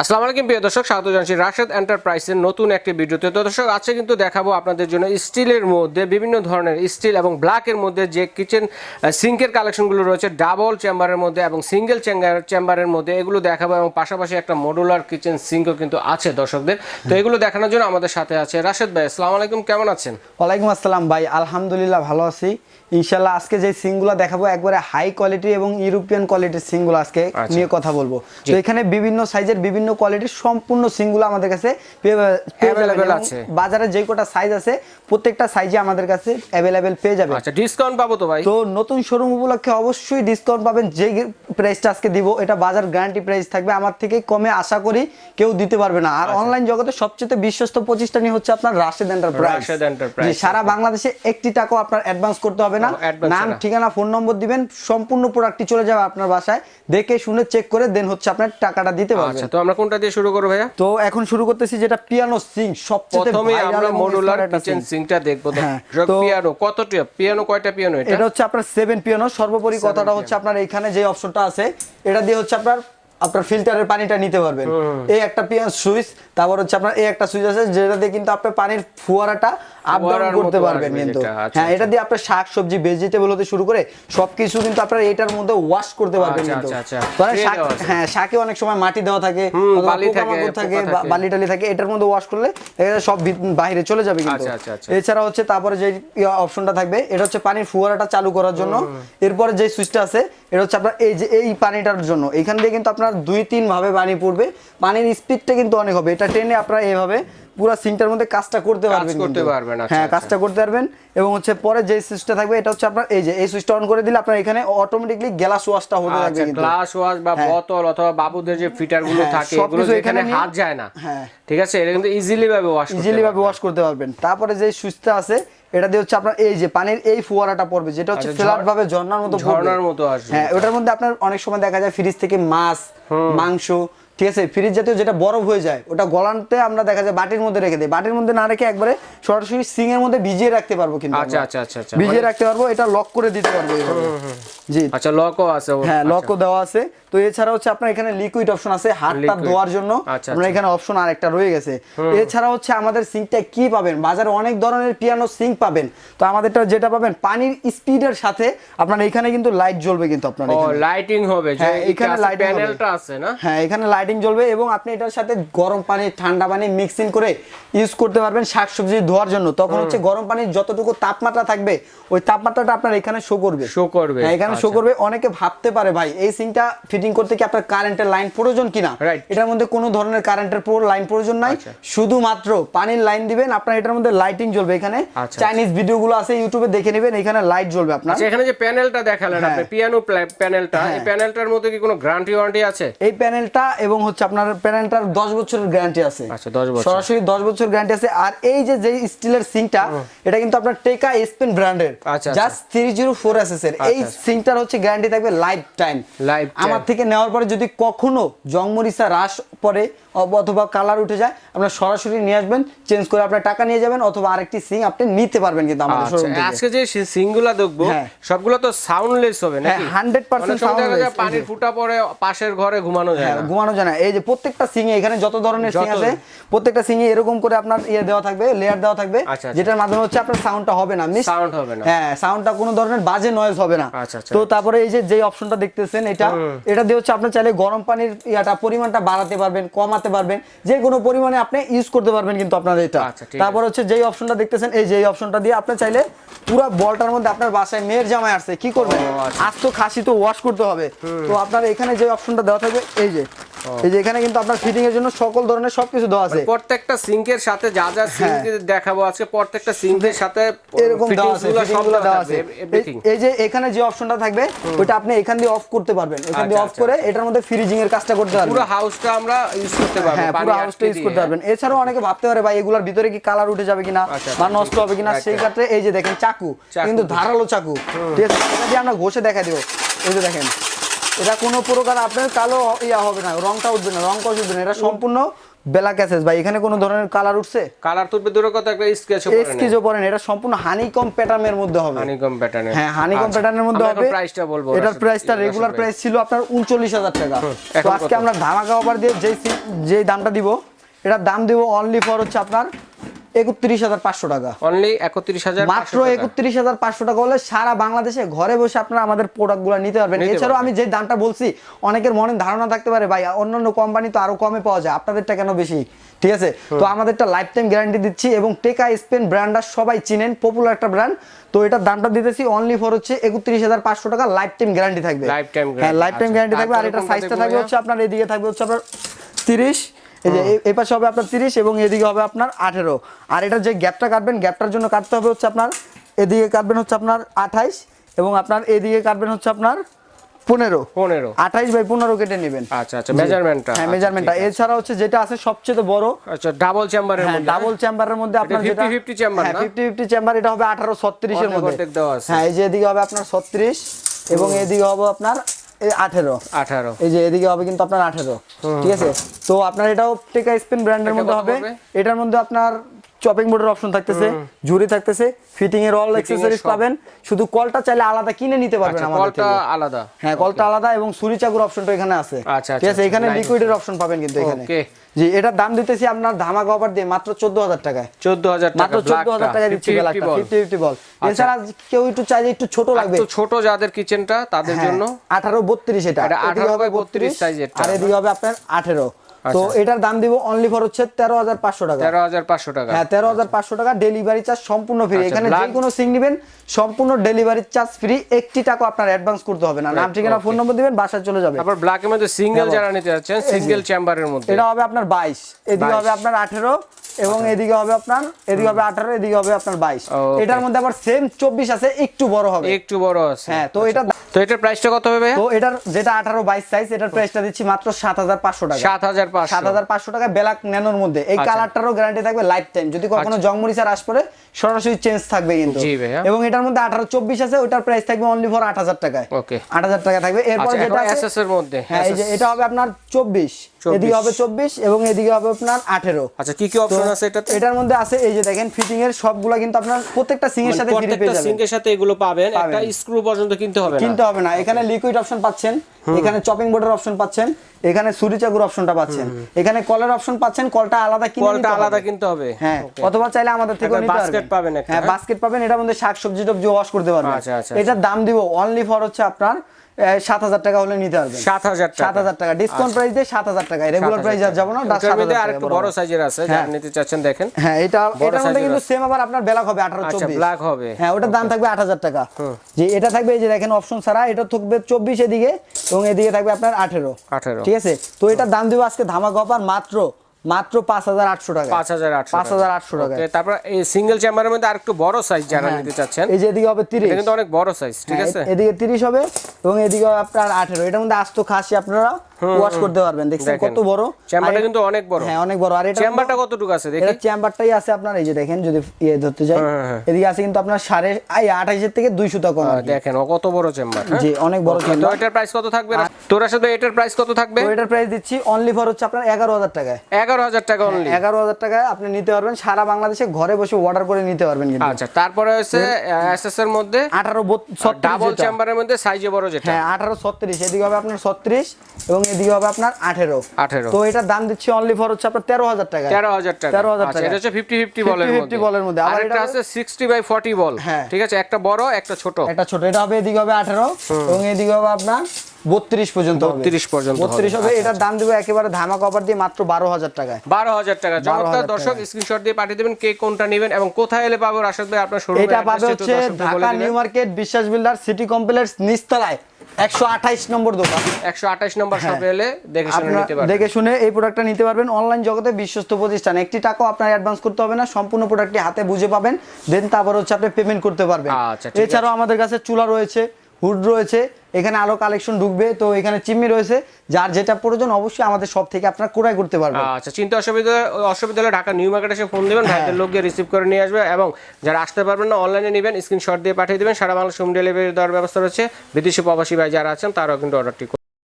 আসসালামু আলাইকুম প্রিয় দর্শক স্বাগত জানাচ্ছি রাশেদ এন্টারপ্রাইজের নতুন একটি ভিডিওতে। তো দর্শক আজকে কিন্তু দেখাবো আপনাদের জন্য স্টিলের মধ্যে বিভিন্ন ধরনের স্টিল এবং ব্ল্যাকের মধ্যে যে কিচেন সিঙ্কের কালেকশনগুলো রয়েছে ডাবল চেম্বারের মধ্যে এবং সিঙ্গেল চেম্বারের মধ্যে এগুলো দেখাবো এবং পাশাপাশি একটা মডুলার কিচেন সিঙ্কও কিন্তু আছে দর্শকদের। তো এগুলো দেখানোর জন্য আমাদের সাথে আছে রাশেদ ভাই। আসসালামু আলাইকুম কেমন আছেন? ওয়ালাইকুম আসসালাম ভাই আলহামদুলিল্লাহ ভালো আছি। ইনশাল্লাহ আজকে যে সিংগুলো দেখাবো একবারে হাই কোয়ালিটি এবং ইউরোপিয়ান কোয়ালিটির সিংগুলো আজকে আচ্ছা। নিয়ে কথা বলব। তো এখানে বিভিন্ন সাইজের বিভিন্ন কোয়ালিটির সম্পূর্ণ সিংগুলো আমাদের কাছে এবং আছে। বাজারে যে কটা সাইজ আছে প্রত্যেকটা সাইজে আমাদের কাছে অ্যাভেলেবেল পেয়ে যাবে আচ্ছা ডিসকাউন্ট পাবো তো ভাই? তো নতুন শোরুম উপলক্ষে অবশ্যই ডিসকাউন্ট পাবেন। যে প্রাইসটা আজকে দিব এটা বাজার গ্যারান্টি প্রাইস থাকবে। আমার থেকে কমে আশা করি কেউ দিতে পারবে না। আর আচ্ছা। অনলাইন জগতে সবচেয়ে বিশ্বস্ত প্রতিষ্ঠানই হচ্ছে আপনার রাশেদ এন্টারপ্রাইজ। যে সারা বাংলাদেশে একটি টাকাও আপনার অ্যাডভান্স করতে হবে না। নাম ঠিকানা ফোন নম্বর দিবেন সম্পূর্ণ প্রোডাক্টটি চলে যাবে আপনার বাসায়। দেখে শুনে চেক করে দেন হচ্ছে আপনার টাকাটা দিতে পারবেন। আচ্ছা তো আমরা কোনটা দিয়ে শুরু করব ভাইয়া? তো এখন শুরু করতেছি যেটা পিয়ানো সিং সবচেয়ে প্রথমে আমরা মডুলার কিচেন সিঙ্কটা দেখব। তো- পিয়ানো কতটা পিয়ানো কয়টা পিয়ানো এটা? এটা হচ্ছে আপনার সেভেন পিয়ানো সর্বোপরি কথাটা হচ্ছে আপনার এখানে যে অপশনটা আছে। এটা দিয়ে হচ্ছে আপনার আপনার ফিল্টারের পানিটা নিতে পারবেন। এই একটা পিয়ানো সুইচ তারপর হচ্ছে আপনার এই একটা সুইচ আছে যেটা দিয়ে কিন্তু আপনি পানির ফোয়ারাটা আপ ডাউন করতে পারবেন কিন্তু। আচ্ছা, হ্যাঁ এটা আচ্ছা। দিয়ে আপনার শাক সবজি ভেজিটেবল হতে শুরু করে সবকিছু কিন্তু আপনার এটার মধ্যে ওয়াশ করতে পারবেন আচ্ছা, কিন্তু। শাক হ্যাঁ শাকে অনেক সময় মাটি দেওয়া থাকে বালি থাকে, পোকামাকড়। বালি টালি থাকে। এটার মধ্যে ওয়াশ করলে সব বাইরে চলে যাবে কিন্তু। আচ্ছা, আচ্ছা, আচ্ছা। এছাড়া হচ্ছে তারপরে যে অপশনটা থাকবে এটা হচ্ছে পানির ফুয়ারাটা চালু করার জন্য। এরপরে যে সুইচটা আছে এটা হচ্ছে আপনার এই যে এই পানিটার জন্য। এখান দিয়ে কিন্তু আপনার দুই তিন ভাবে পানি পড়বে। পানির স্পিডটা কিন্তু অনেক হবে। এটা টেনে আপনারা এইভাবে পুরো সিঙ্কটার মধ্যে কাজটা করতে পারবেন করতে পারবেন, আচ্ছা, হ্যাঁ আচ্ছা। কাজটা করতে পারবেন। এবং হচ্ছে পরে যে সুইচটা থাকবে এটা হচ্ছে আপনার এই যে এই সুইচটা অন করে দিলে আপনার এখানে অটোমেটিকলি গ্লাস ওয়াশটা হতে থাকবে গ্লাস ওয়াশ বা হ্যাঁ। বোতল অথবা বাবুদের যে ফিটারগুলো হ্যাঁ, থাকে এগুলো এখানে এখানে হাত যায় না। হ্যাঁ। ঠিক আছে? এটা কিন্তু ইজিলি ভাবে ওয়াশ ইজিলি ভাবে ওয়াশ করতে পারবেন। তারপরে যে সুইচটা আছে এটা দিয়ে হচ্ছে আপনার এই যে পানির এই ফুয়ারাটা পড়বে যেটা হচ্ছে আচ্ছা, ফ্ল্যাট ভাবে ঝর্ণার মতো ঝর্ণার মতো আসবে। হ্যাঁ ওটার মধ্যে আপনার অনেক সময় দেখা যায় ফ্রিজ থেকে মাছ মাংস ঠিক আছে ফ্রিজ জাতীয় যেটা বরফ হয়ে যায় ওটা গলানতে আমরা দেখা যায় বাটির মধ্যে রেখে দিই। বাটির মধ্যে না রেখে একবারে সরাসরি সিং এর মধ্যে ভিজিয়ে রাখতে পারব কিন্তু আচ্ছা আচ্ছা আচ্ছা আচ্ছা। ভিজিয়ে রাখতে পারব এটা লক করে দিতে পারব। জি। আচ্ছা লকও আছে হ্যাঁ আচ্ছা। লকও দেওয়া আছে। তো এছাড়া হচ্ছে আপনার এখানে লিকুইড অপশন আছে হাতটা ধোয়ার জন্য। আচ্ছা, আমরা আচ্ছা। এখানে অপশন আরেকটা রয়ে গেছে। এছাড়া হচ্ছে আমাদের সিঙ্কটা কি পাবেন? বাজারে অনেক ধরনের পিয়ানো সিঙ্ক পাবেন। তো আমাদেরটা যেটা পাবেন পানির স্পিডের সাথে আপনার এখানে কিন্তু লাইট জ্বলবে কিন্তু আপনার ও লাইটিং হবে যে হ্যাঁ, এখানে লাইট প্যানেলটা আছে না? হ্যাঁ এখানে লাইটিং জ্বলবে এবং আপনি এটার সাথে গরম পানি ঠান্ডা পানি মিক্সিং করে ইউজ করতে পারবেন শাকসবজি ধোয়ার জন্য। তখন হচ্ছে গরম পানির যতটুকু তাপমাত্রা থাকবে ওই তাপমাত্রাটা আপনার এখানে শো করবে। শো করবে। হ্যাঁ, এখানে শো আচ্ছা। করবে। অনেকে ভাবতে পারে ভাই এই সিংটা ফিটিং করতে কি আপনার কারেন্টের লাইন প্রয়োজন কিনা? এটার মধ্যে কোনো ধরনের কারেন্টের লাইন প্রয়োজন নাই। আচ্ছা। শুধুমাত্র পানির লাইন দিবেন আপনার এটার মধ্যে লাইটিং জ্বলবে। এখানে আচ্ছা, চাইনিজ ভিডিওগুলো আছে ইউটিউবে দেখে নেবেন এখানে লাইট জ্বলবে আপনার। এখানে যে প্যানেলটা দেখালেন হ্যাঁ। আপনি পিয়ানো প্যানেলটা এই। প্যানেলটার মধ্যে কি কোনো গ্যারান্টি ওয়ারেন্টি আছে? এই প্যানেলটা এবং হচ্ছে আপনার প্যানেলটার দশ বছরের গ্যারান্টি আছে। আচ্ছা 10 বছর। সরাসরি দশ বছর গ্যারান্টি আছে। আর এই যে যে স্টিলের সিংটা এটা কিন্তু আপনার টেকা স্পেন ব্র্যান্ডের। আচ্ছা, আচ্ছা। জাস্ট থ্রি জিরো ফোর এর। এই। সিংটার হচ্ছে গ্যারান্টি থাকবে লাইফ টাইম Lifetime। আমার থেকে নেওয়ার পরে যদি কখনো জংমরিচা হ্রাস পরে অথবা কালার উঠে যায় আপনার সরাসরি নিয়ে আসবেন চেঞ্জ করে আপনার টাকা নিয়ে যাবেন অথবা আরেকটি সিং আপনি নিতে পারবেন কিন্তু আমাদের শোরুম থেকে। আজকে যে সিঙ্গুলা দেখব হ্যাঁ। সবগুলো তো সাউন্ডলেস হবে নাকি? হ্যাঁ, 100% দেখা যায় soundless, পানির ফুটা পরে পাশের ঘরে ঘুমানো যায় হ্যাঁ ঘুমানো যায় না। এই যে প্রত্যেকটা সিঙে এখানে যত ধরনের সিং আছে প্রত্যেকটা সিঙে এরকম করে আপনার ইয়ে দেওয়া থাকবে লেয়ার দেওয়া থাকবে আচ্ছা, আচ্ছা। যেটার মাধ্যমে হচ্ছে আপনার সাউন্ডটা হবে না। মিস সাউন্ড হবে না। হ্যাঁ সাউন্ডটা কোনো ধরনের বাজে নয়েজ হবে না। আচ্ছা। তো তারপরে এই যে যে অপশনটা দেখতেছেন এটা এটা দিয়ে হচ্ছে আপনি চাইলে গরম পানির ইয়াটা পরিমাণটা বাড়াতে পারবেন কমাতে পারবেন যে কোনো পরিমাণে আপনি ইউজ করতে পারবেন কিন্তু আপনার এটা। তারপর হচ্ছে যেই অপশনটা দেখতেছেন এই যে অপশনটা দিয়ে আপনি চাইলে পুরো বলটার মধ্যে আপনার বাসায় মেয়ের জামাই আসছে কি করবেন। আজ তো খাসি তো ওয়াশ করতে হবে। তো আপনার এখানে যে অপশনটা দেওয়া থাকবে এই যে। এই যে এখানে কিন্তু আপনার ফিটিং এর জন্য সকল ধরনের সবকিছু দেওয়া আছে। প্রত্যেকটা সিঙ্কের সাথে যা যা সিঙ্ক দেখাবো আজকে প্রত্যেকটা সিঙ্কের সাথে হ্যাঁ। এরকম দেওয়া আছে দেওয়া আছে। এই- যে এখানে যে অপশনটা থাকবে ওটা আপনি এখান দিয়ে অফ করতে পারবেন। এখান দিয়ে আচ্ছা, অফ আচ্ছা, করে এটার মধ্যে ফ্রিজিং এর কাজটা করতে পারবেন। পুরো হাউসটা আমরা ইউজ করতে পারব হ্যাঁ পুরো হাউসটা ইউজ করতে পারবেন। এছাড়াও অনেকে ভাবতে পারে ভাই এগুলোর ভিতরে কি কালার উঠে যাবে কিনা আচ্ছা, বা আচ্ছা, নষ্ট হবে কিনা? সেই ক্ষেত্রে এই যে দেখেন চাকু চাকু। কিন্তু ধারালো চাকু। ঠিক আছে এটা দিয়ে আমরা ঘষে দেখা দিব। এই যে দেখেন এটা কোনো প্রকার আপনার কালো ইয়া হবে না রংটা উঠবে না রং কষ উঠবে না এটা সম্পূর্ণ বেলা ক্যাসেস ভাই এখানে কোনো ধরনের কালার উঠছে? কালার তুলবে দূরের কথা একটা স্কেচ এসকিজও পড়েন এটা সম্পূর্ণ হানিকম প্যাটার্নের মধ্যে হবে। হানিকম প্যাটার্নে হ্যাঁ হানিকম প্যাটার্নের মধ্যে হবে। প্রাইসটা বলব এটার প্রাইসটা রেগুলার প্রাইস ছিল আপনার উনচল্লিশ হাজার টাকা। তো আজকে আমরা ধামাকা অফার দিয়ে যেই যেই দামটা দিব এটার দাম দিব অনলি ফর হচ্ছে আপনার একত্রিশ হাজার পাঁচশো টাকা। অনলি একত্রিশ হাজার মাত্র একত্রিশ হাজার পাঁচশো টাকা হলে সারা বাংলাদেশে ঘরে বসে আপনারা আমাদের প্রোডাক্টগুলো নিতে পারবেন। এছাড়াও আমি যে দামটা বলছি অনেকের মনে ধারণা থাকতে পারে ভাই অন্যান্য কোম্পানি তো আরও কমে পাওয়া যায় আপনাদেরটা কেন বেশি? ঠিক আছে? তো আমাদেরটা লাইফ টাইম গ্যারান্টি দিচ্ছি এবং টেকা স্পেন ব্র্যান্ডটা সবাই চিনেন পপুলার একটা ব্র্যান্ড তো এটার দামটা দিতেছি অনলি ফর হচ্ছে একত্রিশ হাজার পাঁচশো টাকা লাইফ টাইম গ্যারান্টি থাকবে হ্যাঁ লাইফ টাইম। গ্যারান্টি থাকবে আর কোনটা সাইজটা থাকবে হচ্ছে আপনার এদিকে থাকবে হচ্ছে আপনার তিরিশ এই যে এই পাশে হবে আপনার তিরিশ এবং এদিকে হবে আপনার আঠেরো। আর এটা যে গ্যাপটা কাটবেন গ্যাপটার জন্য কাটতে হবে হচ্ছে আপনার এদিকে কাটবেন হচ্ছে আপনার আঠাইশ এবং আপনার এদিকে কাটবেন হচ্ছে আপনার পনেরো। পনেরো। আঠাইশ বাই পনেরো কেটে নেবেন। আচ্ছা আচ্ছা মেজারমেন্টটা হ্যাঁ মেজারমেন্টটা এছাড়া হচ্ছে যেটা আছে সবচেয়ে বড় আচ্ছা ডাবল চেম্বারের হ্যাঁ মধ্যে ডাবল চেম্বারের মধ্যে আপনার যেটা 50 চেম্বার হ্যাঁ না? ফিফটি ফিফটি চেম্বার এটা হবে আঠারো ছত্রিশের অর্ধেক মধ্যে। হ্যাঁ এই যে এদিকে হবে আপনার ছত্রিশ এবং এদিকে হবে আপনার আঠেরো। আঠারো। এই যে এদিকে হবে কিন্তু আপনার আঠেরো। ঠিক আছে? তো আপনার এটাও টেকা স্পিন ব্র্যান্ডের মধ্যে হবে? এটার মধ্যে আপনার চপিং বোর্ডের অপশন থাকতেছে ঝুড়ি থাকতেছে ফিটিং এর অল অ্যাক্সেসরিজ পাবেন। শুধু কলটা চাইলে আলাদা কিনে নিতে পারবেন আচ্ছা আমাদের কলটা আলাদা। হ্যাঁ কলটা আলাদা এবং সুরি চাকুর অপশনটা এখানে আছে। আচ্ছা, ঠিক আছে আচ্ছা, এখানে. লিকুইডের অপশন পাবেন কিন্তু এখানে। Okay. জি এটার দাম দিতেছি আপনার ধামাকা অফার দিয়ে মাত্র চোদ্দ হাজার টাকায়। চোদ্দ হাজার টাকা মাত্র চোদ্দ হাজার টাকায় দিচ্ছি বেলাকটা ফিফটি ফিফটি বল এছাড়া কেউ একটু চাইলে একটু ছোট লাগবে। তো ছোট যাদের কিচেনটা তাদের হ্যাঁ, জন্য? আঠারো বত্রিশ এটা। এটা 18 হবে বাই 32 size এরটা। আর এদিকে হবে আপনার আঠেরো। তো আচ্ছা। এটার দাম দিব অনলি ফর হচ্ছে তেরো হাজার পাঁচশো টাকা। তেরো হাজার পাঁচশো টাকা। হ্যাঁ তেরো হাজার পাঁচশো টাকা ডেলিভারি চার্জ সম্পূর্ণ ফ্রি আচ্ছা, এখানে যে কোনো সিং নেবেন সম্পূর্ণ ডেলিভারি চার্জ ফ্রি একটি টাকা আপনার অ্যাডভান্স করতে হবে না। নাম ঠিকানা ফোন নম্বর দিবেন বাসায় চলে যাবে। তারপর ব্ল্যাকের মধ্যে সিঙ্গেল যারা নিতে যাচ্ছেন সিঙ্গেল চেম্বারের মধ্যে। এটা হবে আপনার বাইশ। এদিকে হবে আপনার আঠেরো। এবং এদিকে হবে আপনার এদিকে হবে আঠারো এদিকে হবে আপনার বাইশ। এটার মধ্যে আবার সেম চব্বিশ আছে একটু বড় হবে। একটু বড় আছে। হ্যাঁ তো এটা তো এটার প্রাইসটা কত হবে তো এটার যেটা আঠারো বাইশ সাইজ এটার প্রাইসটা দিচ্ছি মাত্র সাত হাজার পাঁচশো টাকা। সাত হাজার সাত হাজার পাঁচশো টাকা ব্ল্যাক ন্যানোর মধ্যে। এই আচ্ছা। কালারটারও গ্যারান্টি থাকবে লাইফ টাইম যদি কখনো জংমরিচার আস পরে সরাসরি চেঞ্জ থাকবে কিন্তু। এবং এটার মধ্যে আঠারো চব্বিশ আছে ওটার প্রাইস থাকবে অনলি ফর আট হাজার টাকায়। ওকে আট হাজার টাকা থাকবে। এরপর আচ্ছা যেটা এর মধ্যে। হ্যাঁ এটা হবে আপনার চব্বিশ। 24 এদিকে হবে চব্বিশ এবং এদিকে হবে আপনার আঠেরো। আচ্ছা কি কি অপশন আছে এটাতে? এটার মধ্যে আছে এই যে দেখেন ফিটিং এর সবগুলা কিন্তু আপনার প্রত্যেকটা সিং এর মানে সাথে প্রত্যেকটা যাবেন। সিঙ্কের সাথে এগুলো পাবেন একটা স্ক্রু পর্যন্ত কিনতে হবে না। কিনতে হবে না। এখানে লিকুইড অপশন পাচ্ছেন এখানে চপিং বোর্ডের অপশন পাচ্ছেন এখানে চাকুর অপশনটা পাচ্ছেন। এখানে কলের অপশন পাচ্ছেন কলটা আলাদা কিনে কলটা আলাদা কিনতে হবে। হ্যাঁ অথবা চাইলে আমাদের থেকে নিতে basket পাবেন হ্যাঁ হ্যাঁ? বাস্কেট পাবেন এটার মধ্যে শাক সবজি টবজি ওয়াশ করতে পারবেন। আচ্ছা, আচ্ছা, এটার দাম দিব অনলি ফর হচ্ছে আপনার সাত হাজার টাকা হলে নিতে পারবেন। সাত হাজার টাকা। সাত হাজার টাকা। ডিসকাউন্ট প্রাইস দিয়ে সাত হাজার টাকা। রেগুলার প্রাইস আর যাব না হাজার আরেকটু বড় সাইজের আছে হ্যাঁ। নিতে চাচ্ছেন দেখেন। হ্যাঁ এটা এটার মধ্যে কিন্তু সেম আবার আপনার ব্ল্যাক হবে আঠারো আচ্ছা চব্বিশ। ব্ল্যাক হবে। হ্যাঁ ওটার দাম থাকবে আট হাজার টাকা। যে এটা থাকবে এই যে দেখেন অপশন ছাড়া এটা থাকবে চব্বিশ এদিকে এবং এদিকে থাকবে আপনার আঠেরো। আঠারো। ঠিক আছে? তো এটার দাম দিব আজকে ধামাকা অফার মাত্র মাত্র পাঁচ হাজার আটশো টাকা। পাঁচ হাজার আটশো পাঁচ হাজার আটশো টাকা। তারপর এই সিঙ্গেল চেম্বারের মধ্যে আরেকটু বড় সাইজ যারা নিতে চাচ্ছেন এই যে এদিকে হবে তিরিশ। কিন্তু অনেক বড় সাইজ ঠিক হ্যাঁ, আছে? এদিকে তিরিশ হবে এবং এদিকে হবে আপনার আঠেরো। এটার মধ্যে আস্ত খাসি আপনারা ওয়াশ করতে পারবেন। দেখছেন কত বড়? চেম্বারটা কিন্তু অনেক বড়। হ্যাঁ অনেক বড়। আর এটা চেম্বারটা কতটুকু আছে? দেখি। এটা চেম্বারটাই আছে আপনার এই যে দেখেন যদি ইয়ে ধরতে যাই। হ্যাঁ, হ্যাঁ। এদিকে আছে কিন্তু আপনার সাড়ে এই আঠাইশের থেকে দুই সুতা কম আর। দেখেন ও কত বড় চেম্বার জি অনেক বড় তো চেম্বার এটার প্রাইস কত থাকবে? তোর সাথে এটার প্রাইস কত থাকবে? এটার প্রাইস দিচ্ছি অনলি ফর হচ্ছে আপনার এগারো হাজার টাকায়। এগারো হাজার টাকা অনলি এগারো হাজার টাকায় আপনি নিতে পারবেন সারা বাংলাদেশে ঘরে বসে অর্ডার করে নিতে পারবেন কিন্তু। আচ্ছা তারপরে হচ্ছে এসএস এর মধ্যে আঠারো ডাবল চেম্বারের মধ্যে সাইজে বড় যেটা। হ্যাঁ আঠারো ছত্রিশ এদিকে হবে আপনার ছত্রিশ এবং এদিকে হবে আপনার আঠেরো। আঠেরো। তো এটার দাম দিচ্ছি অনলি ফর হচ্ছে আপনার তেরো হাজার টাকা। তেরো হাজার টাকা। তেরো হাজার আচ্ছা, টাকা। এটা হচ্ছে ফিফটি ফিফটি 50 বলের 50 মধ্যে। বলের মধ্যে। আরেকটা এটা- আছে সিক্সটি বাই ফর্টি বল। হ্যাঁ। ঠিক আছে একটা বড় একটা ছোট। একটা ছোট। এটা হবে এদিকে হবে আঠারো এবং এদিকে হবে আপনার বত্রিশ পর্যন্ত হবে। 32 পর্যন্ত হবে। বত্রিশ হবে আচ্ছা, এটার দাম দিব একেবারে ধামাক অফার দিয়ে মাত্র বারো হাজার টাকায়। বারো হাজার টাকা। চমৎকার দর্শক স্ক্রিনশট দিয়ে পাঠিয়ে দেবেন কে কোনটা নেবেন এবং কোথায় এলে পাবো রাশেদ ভাই আপনার শোরুমে এটা পাবে হচ্ছে Dhaka new market Biswas builder city complex নিচতলায় একশো আঠাইশ নম্বর দোকান। একশো আঠাশ নম্বর শপে এলে দেখে শুনে নিতে পারবেন। দেখে শুনে এই প্রোডাক্টটা নিতে পারবেন অনলাইন জগতে বিশ্বস্ত প্রতিষ্ঠান। একটি টাকাও আপনার অ্যাডভান্স করতে হবে না সম্পূর্ণ প্রোডাক্টটি হাতে বুঝে পাবেন দেন তারপর হচ্ছে আপনি পেমেন্ট করতে পারবেন। আচ্ছা। এছাড়াও আমাদের কাছে চুলা রয়েছে হুড রয়েছে, এখানে আলো কালেকশন ঢুকবে, তো এখানে চিমনি রয়েছে, যার যেটা প্রয়োজন অবশ্যই আমাদের সব থেকে আপনার ক্রয় করতে পারবেন আচ্ছা চিন্তা অসুবিধা অসুবিধা হলে ঢাকা নিউ মার্কেটে এসে ফোন দেবেন। ভাইদের লোক গিয়ে রিসিভ করে নিয়ে আসবে এবং যারা আসতে পারবেন না অনলাইনে নেবেন স্ক্রিনশট দিয়ে পাঠিয়ে দেবেন, সারা বাংলা হোম ডেলিভারি দেওয়ার ব্যবস্থা রয়েছে বিদেশি প্রবাসী ভাই যারা আছেন, তারাও কিন্তু অর্ডারটি